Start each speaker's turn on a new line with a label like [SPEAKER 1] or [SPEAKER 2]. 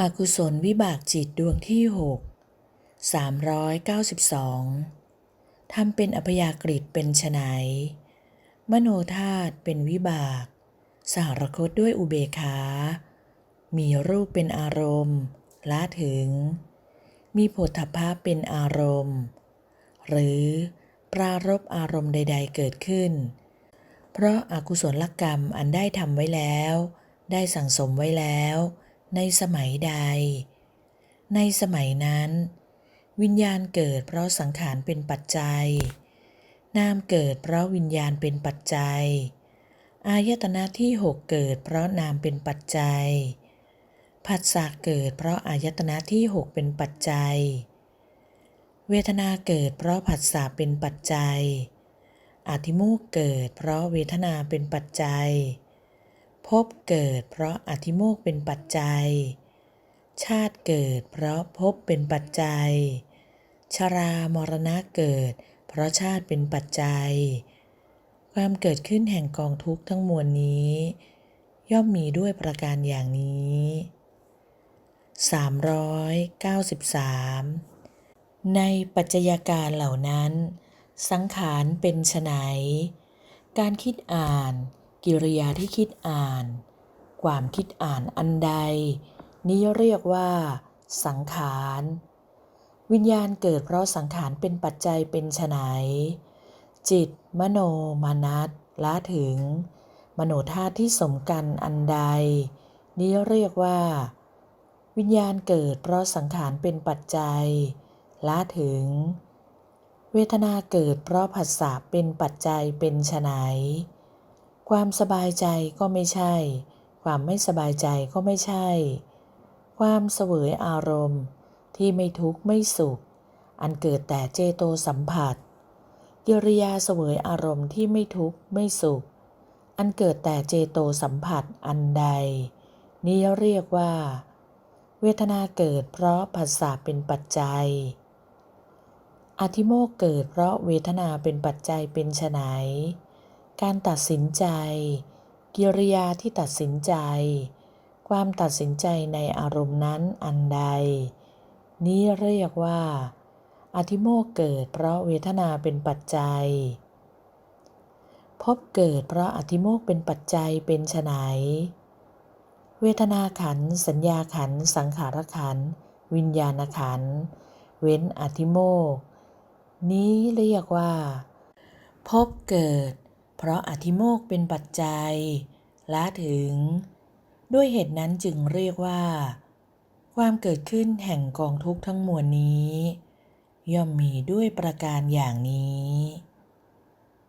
[SPEAKER 1] อกุศลวิบากจิตดวงที่หกสามร้อยเก้าสิบสองทำเป็นอัพยากฤิเป็นไฉนมโนธาตุเป็นวิบากสหรคตด้วยอุเบขา มีรูปเป็นอารมณ์ละถึง มีผฏฐัพพะเป็นอารมณ์ หรือปรารบอารมณ์ใด ๆ เกิดขึ้น เพราะอากุศลกรรมอันได้ทำไว้แล้ว ได้สั่งสมไว้แล้ว ในสมัยใด ในสมัยนั้น วิญญาณเกิดเพราะสังขารเป็นปัจจัย นามเกิดเพราะวิญญาณเป็นปัจจัย อายตนะที่หกเกิดเพราะนามเป็นปัจจัย ผัสสะเกิดเพราะอายตนะที่หกเป็นปัจจัย เวทนาเกิดเพราะผัสสะเป็นปัจจัยอธิโมกเกิดเพราะเวทนาเป็นปัจจัย ภพเกิดเพราะอธิโมกเป็นปัจจัย ชาติเกิดเพราะภพเป็นปัจจัย ชรามรณะเกิด เพราะชาติเป็นปัจจัย ความเกิดขึ้นแห่งกองทุกข์ทั้งมวลนี้ ย่อมมีด้วยประการอย่างนี้ 393 ในปัจจัยการเหล่านั้น สังขารเป็นไฉนการคิดอ่าน กิริยาที่คิดอ่าน ความคิดอ่านอันใด นี้เรียกว่า สังขาร วิญญาณเกิดเพราะสังขารเป็นปัจจัยเป็นไฉนจิต มโนมานัตละถึง มโนธาตุที่สมกันอันใด นี้เรียกว่า วิญญาณเกิดเพราะสังขารเป็นปัจจัยละถึง เวทนาเกิดเพราะผัสสะเป็นปัจจัยเป็นไฉน ความสบายใจก็ไม่ใช่ ความไม่สบายใจก็ไม่ใช่ ความเสวยอารมณ์ ที่ไม่ทุกข์ไม่สุข อันเกิดแต่เจโตสัมผัส กิริยาเสวยอารมณ์ที่ไม่ทุกข์ไม่สุข อันเกิดแต่เจโตสัมผัสอันใด นี้เรียกว่า เวทนาเกิดเพราะผัสสะเป็นปัจจัย อธิโมกเกิดเพราะเวทนาเป็นปัจจัยเป็นไฉน การตัดสินใจ กิริยาที่ตัดสินใจ ความตัดสินใจในอารมณ์นั้นอันใด นี้เรียกว่า อธิโมกเกิดเพราะเวทนาเป็นปัจจัย พบเกิดเพราะอธิโมกเป็นปัจจัยเป็นไฉนเวทนาขัน สัญญาขัน สังขารขัน วิญญาณขัน เว้นอธิโมก นี้เรียกว่า พบเกิด เพราะอธิโมกเป็นปัจจัยละถึง ด้วยเหตุนั้นจึงเรียกว่า ความเกิดขึ้นแห่งกองทุกข์ทั้งมวลนี้ ย่อมมีด้วยประการอย่างนี้